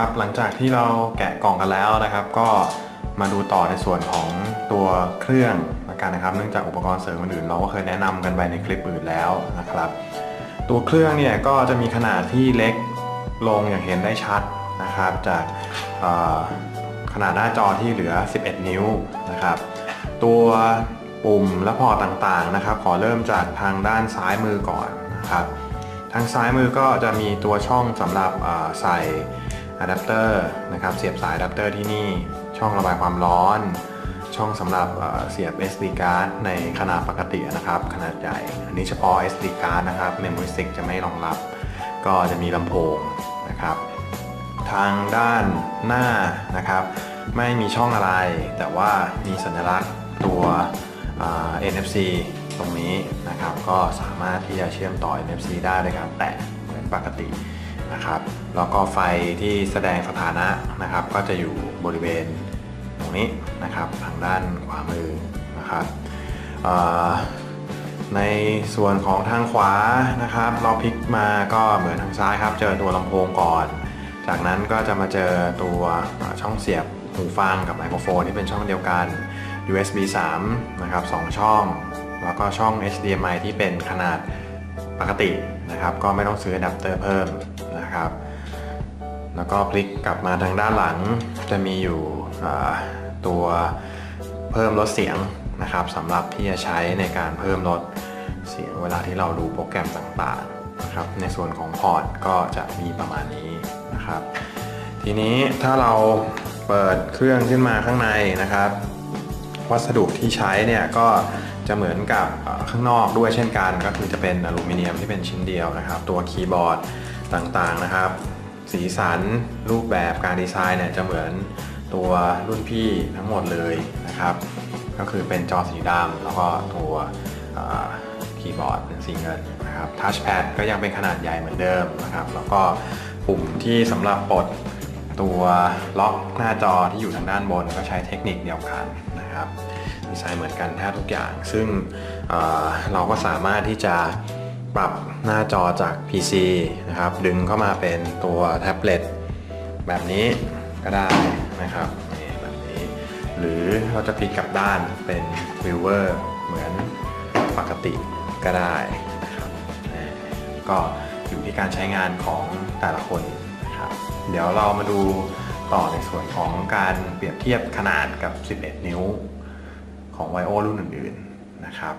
ครับหลังจากที่เราแกะกล่องกันแล้วนะครับ ก็มาดูต่อในส่วนของตัวเครื่องละกันนะครับ เนื่องจากอุปกรณ์เสริมอื่นเราก็เคยแนะนำกันไปในคลิปอื่นแล้วนะครับ ตัวเครื่องเนี่ยก็จะมีขนาดที่เล็กลงอย่างเห็นได้ชัดนะครับ จากขนาดหน้าจอที่เหลือ 11 นิ้วนะครับ ตัวปุ่มและพอตต่างๆนะครับ ขอเริ่มจากทางด้านซ้ายมือก่อนนะครับ ทางซ้ายมือก็จะมีตัวช่องสำหรับใส่ อะแดปเตอร์นะครับเสียบสายอะแดปเตอร์ที่นี่ช่องระบายความร้อน ช่องสำหรับเอ่อเสียบ SD card ในขนาดปกตินะครับ ขนาดใหญ่ อันนี้เฉพาะ SD card นะครับ Memory Stick จะไม่รองรับ ก็จะมีลำโพงนะครับ ทางด้านหน้านะครับ ไม่มีช่องอะไร แต่ว่ามีสัญลักษณ์ตัว NFC ตรงนี้นะครับ ก็สามารถที่จะเชื่อมต่อ NFC ได้ด้วยการแตะเหมือนปกติ นะครับ แล้วก็ไฟที่แสดงสถานะนะครับ ก็จะอยู่บริเวณตรงนี้นะครับทางด้านขวามือนะครับในส่วนของทางขวานะครับ เราพลิกมาก็เหมือนทางซ้ายครับ เจอตัวลำโพงก่อน จากนั้นก็จะมาเจอตัวช่องเสียบหูฟังกับไมโครโฟนที่เป็นช่องเดียวกัน USB 3 นะครับ 2 ช่อง แล้วก็ช่อง HDMI ที่เป็นขนาดปกตินะครับ ก็ไม่ต้องซื้ออะแดปเตอร์เพิ่ม นะครับ แล้วก็พลิกกลับมาทางด้านหลังจะมีอยู่ตัวเพิ่มลดเสียงนะครับสำหรับที่จะใช้ในการเพิ่มลดเสียงเวลาที่เราดูโปรแกรมต่างๆนะครับในส่วนของพอร์ตก็จะมีประมาณนี้นะครับ ทีนี้ถ้าเราเปิดเครื่องขึ้นมาข้างในนะครับ วัสดุที่ใช้เนี่ยก็จะเหมือนกับข้างนอกด้วยเช่นกัน ก็คือจะเป็นอลูมิเนียมที่เป็นชิ้นเดียวนะครับ ตัวคีย์บอร์ด ต่างๆนะครับ สีสันรูปแบบการดีไซน์เนี่ยจะเหมือนตัวรุ่นพี่ทั้งหมดเลยนะครับ ก็คือเป็นจอสีดำแล้วก็ตัวคีย์บอร์ดเป็นสีเงินนะครับทัชแพดก็ยังเป็นขนาดใหญ่เหมือนเดิมนะครับแล้วก็ปุ่มที่สำหรับปลดตัวล็อกหน้าจอที่อยู่ทางด้านบนก็ใช้เทคนิคเดียวกันนะครับดีไซน์เหมือนกันแทบทุกอย่าง ซึ่งเเราก็สามารถที่จะ ปรับหน้าจอจาก PC นะครับ ดึงเข้ามาเป็นตัวแท็บเล็ตแบบนี้ก็ได้นะครับแบบนี้ หรือเราจะพลิกกลับด้านเป็นวิวเวอร์เหมือนปกติก็ได้นะครับก็อยู่ที่การใช้งานของแต่ละคนนะครับ เดี๋ยวเรามาดูต่อในส่วนของการเปรียบเทียบขนาดกับ 11 นิ้วของ i o รุ่นอื่นๆนะครับ